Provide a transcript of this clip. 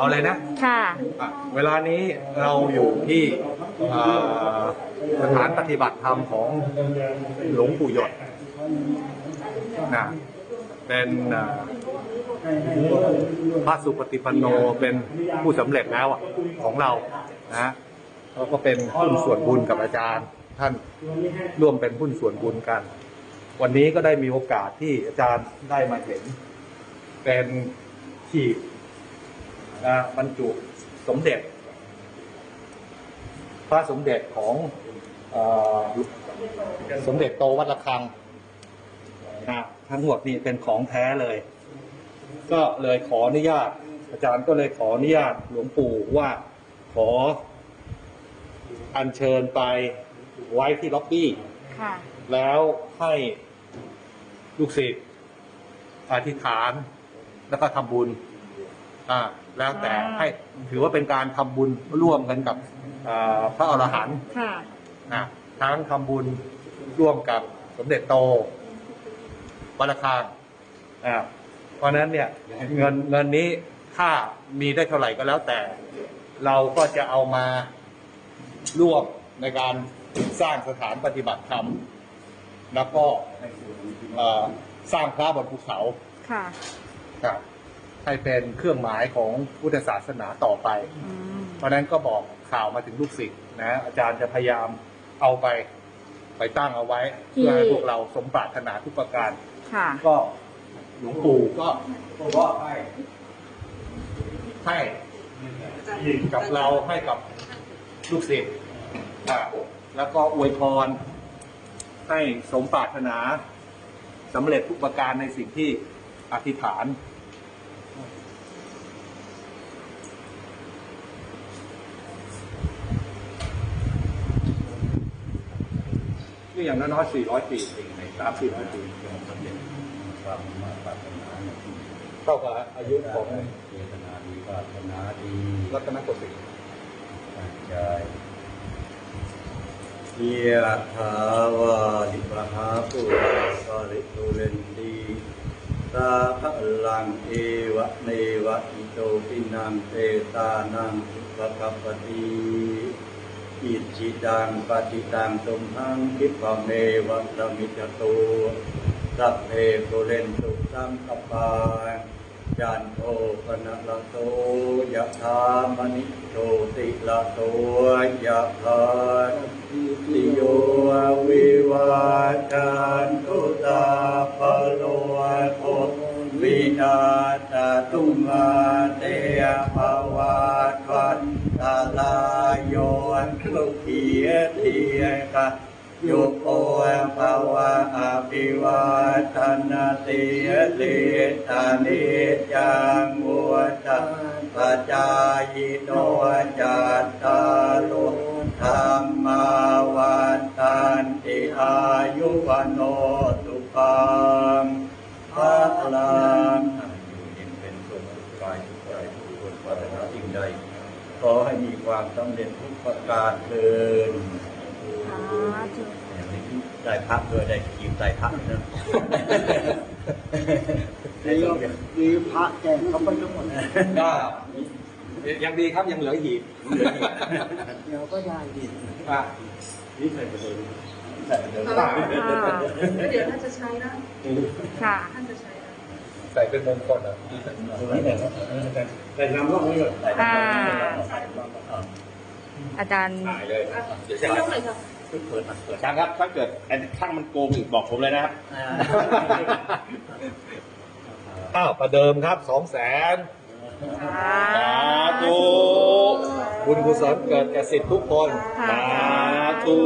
นี้เอาเลยนะค่ะ อะเวลานี้เราอยู่ที่เอ่อสถานปฏิบัติธรรมของหลวงปู่หยดนะเป็นเอ่อพระสุปฏิปันโนเป็นผู้สำเร็จแล้วอะของเรานะแล้วก็เป็นหุ้นส่วนบุญกับอาจารย์ ท่านร่วมเป็นหุ้นส่วนบุญกัน วันนี้ก็ได้มีโอกาสที่อาจารย์ได้มาเห็น เป็นขีดนะ บรรจุสมเด็จ พระสมเด็จของเออสมเด็จโตวัดระฆังนะทั้งหมดนี่เป็นของแท้เลย ก็เลยขออนุญาต อาจารย์ก็เลยขออนุญาตหลวงปู่ว่าขออัญเชิญไปไว้ที่ล็อบบี้ค่ะแล้วให้ลูกศิษย์อธิษฐานแล้วก็ทำบุญ อ่า แล้วแต่อ่าให้ถือว่าเป็นการทำบุญร่วมกันกับอ่าพระอรหันต์ค่ะนะทั้งทำบุญร่วมกับสมเด็จโตวัดระฆังอ่าเพราะฉะนั้นเนี่ยเงินเงินนี้ถ้ามีได้เท่าไหร่ก็แล้วแต่ เราก็จะเอามาร่วมในการสร้างสถานปฏิบัติธรรม แล้วก็เอ่อสร้างพระบนภูเขาค่ะครับ ให้เป็นเครื่องหมายของพุทธศาสนาต่อไปอืมเพราะฉะนั้นก็บอกข่าวมาถึงลูกศิษย์นะอาจารย์จะพยายามเอาไปไปตั้งเอาไว้ เพื่อให้พวกเราสมปรารถนาทุกประการค่ะก็หลวงปู่ก็ก็ให้ให้กับเราให้กับลูกศิษย์อะแล้วก็อวยพร ให้สมปรารถนาสำเร็จทุกประการในสิ่งที่อธิษฐาน นี่อย่างน้อยๆ400 ปีจริงในสามสี่ร้อยปีเร็จความมาปรารถนาเท่ากับอายุของเจตนาดีปรารถนาดีรัตนโกสินทร์ตั้งใจยะถาวาลิปะหาปุราสาริตุเรนตีตาภะลังเอวะเนวะอิโตปินังเตตานังสุปกัปปติ อิจิตังปฏิตังตุมหังคิปเมวะสมิจโตสัพเพปุเรนตุสังกปาจันโทปนะลโตยะธามณิโชติละโตยะธาติโยวิวาจันตุตาปโลโทวินาตตุมาเตภวาทวัน ตาลายโยนทุกเขียเทียกะยุโปภาวะอภิวาทนาติยเตตานิจังวุฒะปัจจายโนจัตตาลุธรรมาวันตันติอายุวันโนสุขังพระลังอยู่เย็นเป็นสุขทุกกายทุกใจทุกคนปรารถนาสิ่งใด ขอให้มีความสำเร็จทุกประการเทินสาธุได้พักด้วยได้กินได้พักนะดีดีพระแจกเขาไปทั้งหมดก็ยังดีครับยังเหลือหีบเดี๋ยวก็ได้ดีอะนี่ใส่ไปเลยใส่ไปเลยค่ะเดี๋ยวท่านจะใช้นะค่ะท่านจะใช้นะ ใส่เป็นมงคลอะใส่น้ำร่องนี่ก่อนค่ะอาจารย์ถ่ายเลยเดี๋ยวจะยกเลยค่ะเปิดมาเปิดช่างครับถ้าเกิดไอ้ช่างมันโกงอีกบอกผมเลยนะครับอ้าวประเดิมครับสองแสนสาสาธุบุญกุศลเกิดแก่สิทธิ์ทุกคนค่ะสาธุ